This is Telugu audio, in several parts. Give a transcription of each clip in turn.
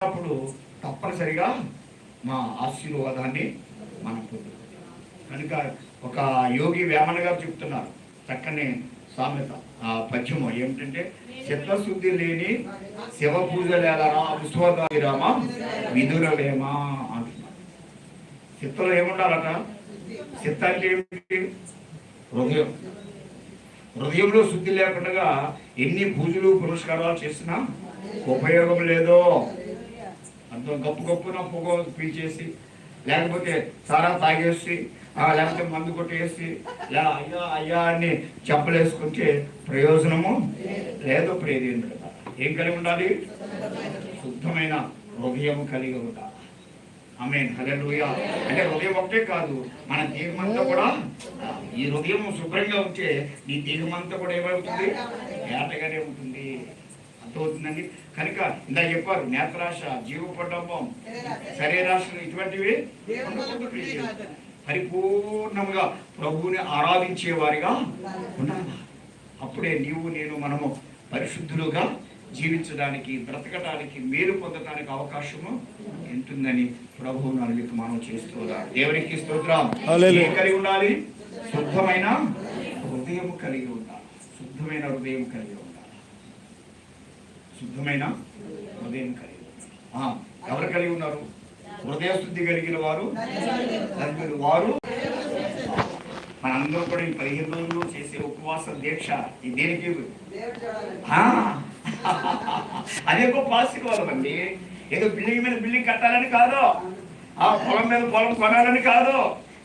అప్పుడు తప్పనిసరిగా మా ఆశీర్వాదాన్ని మనం పొందుతాం కనుక ఒక యోగి వేమన గారు చెప్తున్నారు చక్కని సామెత ఆ పద్యము ఏమిటంటే చిత్తశుద్ధి లేని శివ పూజలేలరా విశ్వదాభిరామ విదురవేమ అంటున్నారు. చిత్తలో ఏముండాలట? చిత్త అంటే ఏమిటి? హృదయం. హృదయంలో శుద్ధి లేకుండా ఎన్ని పూజలు పురస్కారాలు చేసినా ఉపయోగం లేదో. అంత గప్పు గప్పున పొగ పీల్చేసి లేకపోతే సారా తాగేసి లేకపోతే మందు కొట్టేసి లే అయ్యా అయ్యా అని చెప్పలేసుకుంటే ప్రయోజనము లేదు ప్రేదేంద్ర ఏం కలిగి ఉండాలి? శుద్ధమైన హృదయం కలిగి ఉండాలి. ఆమె హలెలుయా అంటే హృదయం ఒకటే కాదు మన దేహమంతా కూడా ఈ హృదయం శుభ్రంగా ఉంటే నీ దేహమంతా కూడా ఏమవుతుంది? ఏటగానే ఉంటుంది. అర్థమవుతుందండి? కనుక ఇందా చెప్పారు నేత్రాశ జీవపడ్డంబం శరీరాశ. ఇటువంటివి ఉండకూడదు ప్రియులారా. పరిపూర్ణముగా ప్రభువుని ఆరాధించే వారిగా ఉండాలి. అప్పుడే నీవు నేను మనము పరిశుద్ధులుగా జీవించడానికి బ్రతకడానికి మేలు పొందడానికి అవకాశము ఉంటుందని ప్రభువు నలుగురికి మనం చేస్తున్నాం దేవునికి స్తోత్రం. ఏం కలిగి ఉండాలి? శుద్ధమైన హృదయం కలిగి ఉండాలి. శుద్ధమైన హృదయం కలిగి ఉండాలి. శుద్ధమైన? హృదయం కలిగి ఎవరు కలిగి ఉన్నారు? హృదయ శుద్ధి కలిగిన వారు? వారు మనందరూ కూడా ఈ పదిహేను రోజులు చేసే ఉపవాస దీక్ష ఈ దేనికి? అదే గొప్ప ఆశీర్వాదం అండి. ఏదో బిల్డింగ్ మీద బిల్డింగ్ కట్టాలని కాదు. ఆ పొలం మీద పొలం కొనాలని కాదు.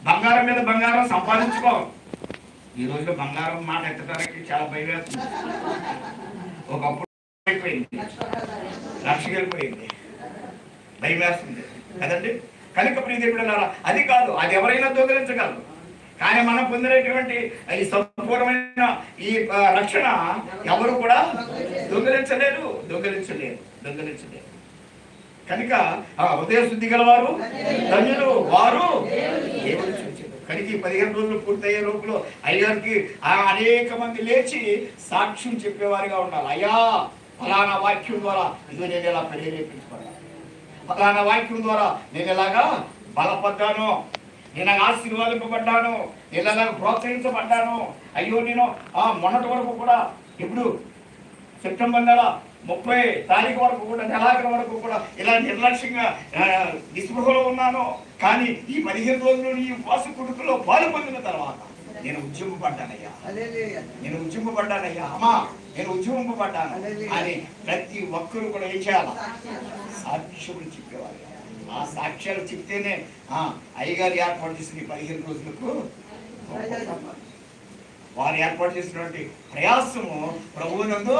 బంగారం మీద బంగారం సంపాదించుకో. ఈ రోజులో బంగారం మాట ఎత్తడానికి చాలా భయం వేస్తుంది. ఒకప్పుడు అయిపోయింది. లక్షకి వెళ్ళిపోయింది భయం వేస్తుంది. కదండి? కనుక ప్రియదేవుడు అది కాదు అది ఎవరైనా దొంగలించగలరు. కానీ మనం పొందినటువంటి ఈ సంపూర్ణమైన ఈ రక్షణ ఎవరు కూడా దొంగలించలేరు దొంగలించలేరు దొంగలించలేరు కనుక ఉదయ హృదయ శుద్ధి గలవారు ధన్యులు వారు దేవుని కనుక ఈ పదిహేను రోజులు పూర్తయ్యే లోపల అయ్యారికి ఆ అనేక మంది లేచి సాక్ష్యం చెప్పేవారిగా ఉండాలి. అయ్యా ఫలానా వాక్యం ద్వారా ఇదో నేను ఇలా ప్రేరేపించబడ్డాను ఫలానా వాక్యం ద్వారా నేను ఎలాగా బలపడ్డాను నేను ఆశీర్వాదింపబడ్డాను నేను అలాగ ప్రోత్సహించబడ్డాను అయ్యో నేను ఆ మొన్నటి వరకు కూడా ఇప్పుడు సెప్టెంబర్ నెల ముప్పై తారీఖు వరకు కూడా నెలాఖరు వరకు కూడా ఇలా నిర్లక్ష్యంగా నిస్పృహలో ఉన్నాను కానీ ఈ పదిహేను రోజులు ఈ ఉపవాస కుటుంబంలో పాలు పొందిన తర్వాత నేను ఉద్యమపడ్డానయ్యా. నేను ఉద్యమపడ్డానయ్యా. అమ్మా నేను ఉద్యమింపబడ్డాను అని ప్రతి ఒక్కరు కూడా ఏం చేయాలి? సాక్ష్యములు చెప్పేవారు. ఆ సాక్ష్యాలు చెప్తేనే ఆ అయ్యగారు ఏర్పాటు చేసిన పదిహేను రోజులకు వారు ఏర్పాటు చేసినటువంటి ప్రయాసము ప్రభువునందు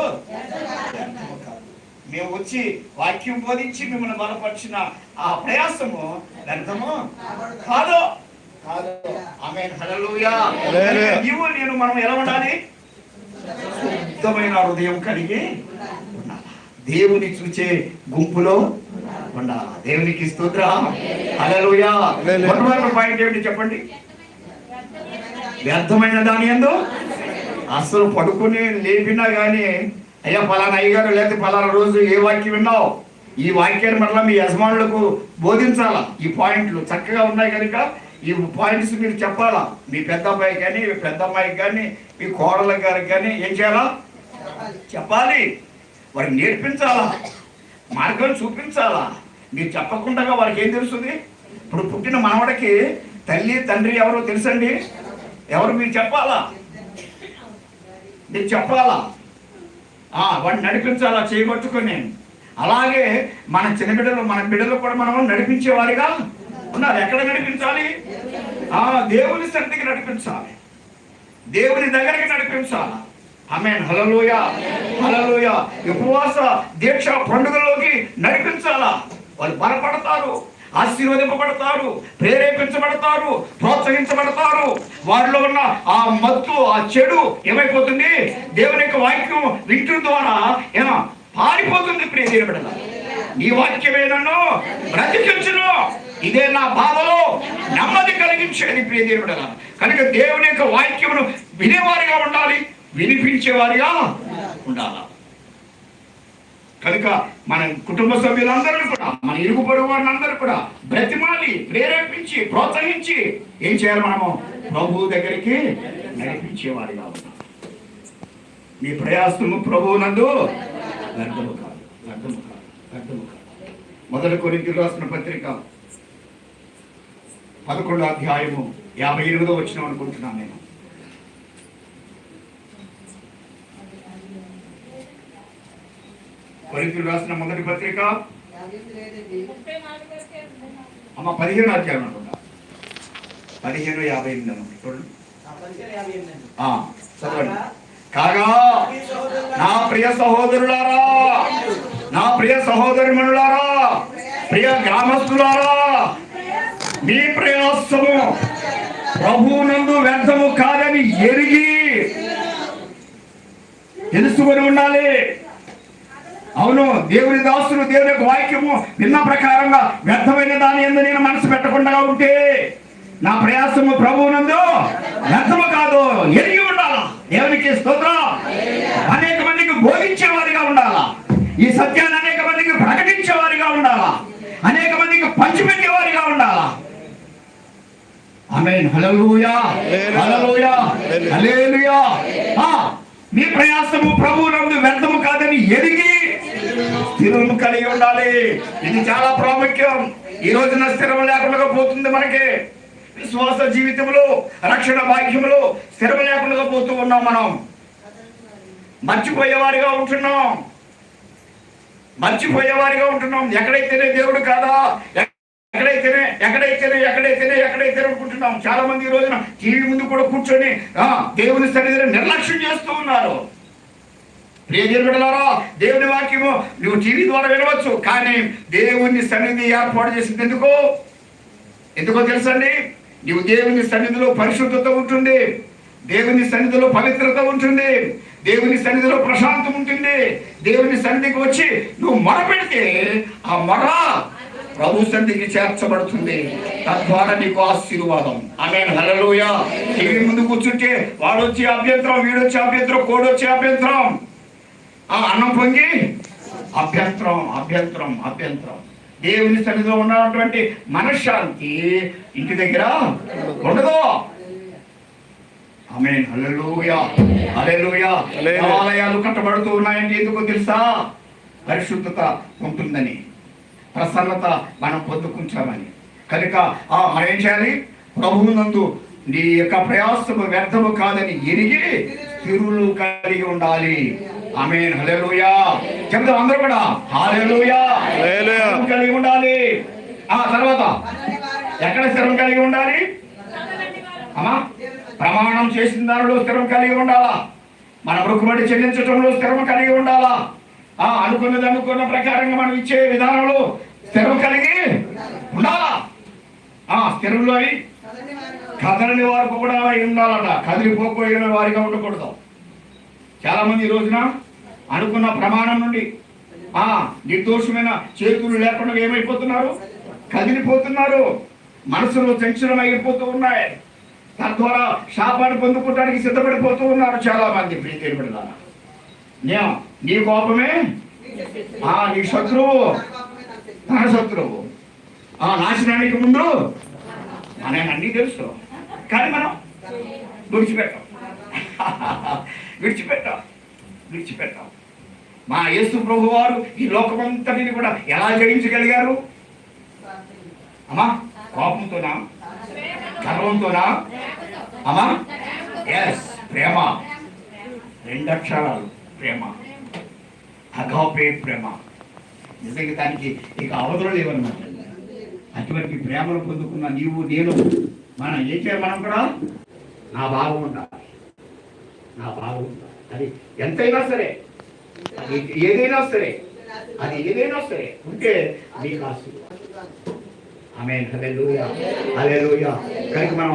మేము వచ్చి వాక్యం బోధించి మిమ్మల్ని బలపరిచిన ఆ ప్రయాసము వ్యర్థము? కాదు. నీవు నేను మనం ఎలా ఉండాలి? శుద్ధమైన హృదయం కలిగి ఉండాలి? దేవుని చూచే గుంపులో ఉండాలి? దేవునికి స్తోత్ర. మొట్టమొదటి పాయింట్ ఏమిటి చెప్పండి? వ్యర్థమైన దాని ఎందు అసలు పడుకుని లేపినా గానీ అయ్యా పలానా అయ్యగారు లేకపోతే పలానా రోజు ఏ వాక్యం విన్నావు? ఈ వాక్యాన్ని మరలా మీ యజమానులకు బోధించాలా? ఈ పాయింట్లు చక్కగా ఉన్నాయి కనుక ఈ పాయింట్స్ మీరు చెప్పాలా? మీ పెద్ద అమ్మాయి కానీ మీ పెద్ద అమ్మాయికి కానీ మీ కోడల గారికి కానీ ఏం చేయాలా? చెప్పాలి. వారికి నేర్పించాలా? మార్గం చూపించాలా? మీరు చెప్పకుండా వారికి ఏం తెలుస్తుంది? ఇప్పుడు పుట్టిన మనవడికి తల్లి తండ్రి ఎవరో తెలుసండి? ఎవరు మీరు చెప్పాలా? మీరు చెప్పాలా? వాడిని నడిపించాలా? చేయబట్టుకొని అలాగే మన చిన్న బిడ్డలు మన బిడ్డలు కూడా మనం నడిపించేవారుగా ఉన్నారు. ఎక్కడ నడిపించాలి? ఆ దేవుని సన్నిధికి నడిపించాలి. దేవుని దగ్గరికి నడిపించాలి. ఆమె హలలోయ హలలోయ ఉపవాస దీక్ష పండుగలోకి నడిపించాలా? వాళ్ళు బలపడతారు ఆశీర్వదింపబడతారు ప్రేరేపించబడతారు ప్రోత్సహించబడతారు. వారిలో ఉన్న ఆ మత్తు ఆ చెడు ఏమైపోతుంది? దేవుని యొక్క వాక్యం వింటు ద్వారా ఏమో? పారిపోతుంది ప్రియ దేవుని నీ వాక్యమే నన్ను బ్రతికించును. ఇదే నా బాధలో నెమ్మది కలిగించేది ప్రియ దేవుని కనుక దేవుని యొక్క వాక్యమును వినేవారిగా ఉండాలి వినిపించేవారిగా ఉండాలి. కనుక మన కుటుంబ సభ్యులందరూ కూడా మన ఇరుగు పొరుగు వారిని కూడా బ్రతిమాలి ప్రేరేపించి ప్రోత్సహించి ఏం చేయాలి మనము? ప్రభు దగ్గరికి నడిపించేవారిగా ఉన్నాం మీ ప్రయాసము ప్రభువు నందు వ్యర్థము కాదు వ్యర్థము కాదు వ్యర్థము కాదు. మొదటి కొరింథీయులు రాసిన పత్రిక పదకొండో అధ్యాయము యాభై ఎనిమిదో వచ్చిన అనుకుంటున్నాను నేను. కొరింథీయులు రాసిన మొదటి పత్రిక. అమ్మ పదిహేను అధ్యాయం అనుకుంటా. పదిహేను యాభై ఎనిమిది అనుకుంటా చూడండి. ఆ, చదవండి. కాగా నా ప్రియ సహోదరులారా నా ప్రియ సహోదరిమణులారా ప్రియ గ్రామస్తులారా మీ ప్రయాసము ప్రభువునందు వ్యర్థము కాదని ఎరిగి తెలుసుకొని ఉండాలి. అవును దేవుని దాసులు దేవుని యొక్క వాక్యము నిన్న ప్రకారంగా వ్యర్థమైన దాని ఎందు నేను మనసు పెట్టకుండా ఉంటే నా ప్రయాసము ప్రభువునందు వ్యర్థము కాదు ఎరిగి ఉండాలా? దేవునికి స్తోత్రం. అనేక మందికి బోధించేవారిగా ఉండాలా? ఈ సత్యాన్ని అనేక మందికి ప్రకటించేవారిగా ఉండాలా? అనేక మందికి పంచిపెట్టేవారిగా ఉండాలా? ఆమేన్ హల్లెలూయా హల్లెలూయా హల్లెలూయా ఆ మీ ప్రయాసము ప్రభువునందు వ్యర్థము కాదని ఎదిగి స్థిరము కలిగి ఉండాలి. ఇది చాలా ప్రాముఖ్యం. ఈ రోజున స్థిరం లేకుండా పోతుంది మనకి. విశ్వాస జీవితంలో రక్షణ భాగ్యములో స్థిరం లేకుండా పోతూ ఉన్నాం మనం. మర్చిపోయేవారిగా ఉంటున్నాం. మర్చిపోయేవారిగా ఉంటున్నాం. ఎక్కడైతేనే దేవుడు కాదా? ఎక్కడైతేనే ఎక్కడైతేనే ఎక్కడైతేనే ఎక్కడైతేనే అనుకుంటున్నాం. చాలా మంది ఈ రోజున టీవీ ముందు కూడా కూర్చొని దేవుని సన్నిధిని నిర్లక్ష్యం చేస్తూ ఉన్నారు. ప్రియ దేవుని వాక్యము నువ్వు టీవీ ద్వారా వినవచ్చు కానీ దేవుని సన్నిధి ఏర్పాటు చేసింది ఎందుకో? ఎందుకో తెలుసండి? నీవు దేవుని సన్నిధిలో పరిశుద్ధత ఉంటుంది. దేవుని సన్నిధిలో పవిత్రత ఉంటుంది. దేవుని సన్నిధిలో ప్రశాంతం ఉంటుంది. దేవుని సన్నిధికి వచ్చి నువ్వు మొర పెడితే ఆ మొర ప్రభు సన్నిధికి చేర్చబడుతుంది. తద్వారా నీకు ఆశీర్వాదం. ఆమె హల్లెలూయా టీవీ ముందు కూర్చుంటే వాడు వచ్చి అభ్యంతరం వీడు వచ్చి అభ్యంతరం కోడు వచ్చి అభ్యంతరం. ఆ అన్నం పొంగి. అభ్యంతరం అభ్యంతరం అభ్యంతరం. దేవుని సన్నిధిలో ఉన్నటువంటి మనశ్శాంతి ఇంటి దగ్గర ఉండదు. ఆమె హల్లెలూయా హల్లెలూయా హల్లెలూయా. దేవాలయాలు కట్టబడుతూ ఉన్నాయండి ఎందుకో తెలుసా? పరిశుద్ధత ఉంటుందని. ప్రసన్నత మనం పొందుకుంటామని. కనుక ఆ మనం ఏం చేయాలి ప్రభువునందు నీ యొక్క ప్రయాసము వ్యర్థము కాదని ఎరిగి తిరులు కలిగి ఉండాలి. ఆమె హల్లెలూయా. చెప్తాం అందరూ కూడా. స్థిరం కలిగి ఉండాలి. ఆ తర్వాత ఎక్కడ స్థిరం కలిగి ఉండాలి? అమ్మా ప్రమాణం చేసిన దానిలో స్థిరం కలిగి ఉండాలా? మన మొక్కుబడి చెల్లించటంలో స్థిరం కలిగి ఉండాలా? ఆ అనుకున్నది అనుకున్న ప్రకారంగా మనం ఇచ్చే విధానంలో స్థిరం కలిగి ఉండాలా? ఆ స్థిరంలో అయి కదలని వారికి కూడా అయి ఉండాలట. కదిలిపోకపోయిన వారిగా ఉండకూడదు. చాలా మంది ఈ రోజున అనుకున్న ప్రమాణం నుండి ఆ నిర్దోషమైన చేతులు లేకుండా ఏమైపోతున్నారు? కదిలిపోతున్నారు. మనసులో టెన్షన్ అయిపోతూ ఉన్నాయి. తద్వారా శాపాన్ని పొందుకోవడానికి సిద్ధపడిపోతూ ఉన్నారు చాలా మంది ప్రీతి నేను నీ కోపమే? ఆ నీ శత్రువు. తన శత్రువు. ఆ నాశనానికి ముందు మనకి అన్నీ తెలుసు. కానీ మనం విడిచిపెట్టాం. విడిచిపెట్టాం. విడిచిపెట్టాం. మా యేసు ప్రభు వారు ఈ లోకమంతటిని కూడా ఎలా జయించగలిగారు? అమ్మా కోపంతోనా? గర్వంతోనా? అమ్మా ఎస్ ప్రేమ. రెండు అక్షరాలు ప్రేమ. అగాపే ప్రేమ. నిజంగా దానికి ఇక అవధులు లేవన్నమాట. అటువంటి ప్రేమను పొందుకున్న నీవు నేను మనం ఏం చేయాలి మనం కూడా? నా భాగం ఉండాలి. నా భాగం అది ఎంతైనా సరే అది ఏదైనా సరే అది ఏదైనా సరే ఉంటే నీకు ఆశీర్వాదం. ఆమె అదే లోయ అదే హల్లెలూయా. కనుక మనం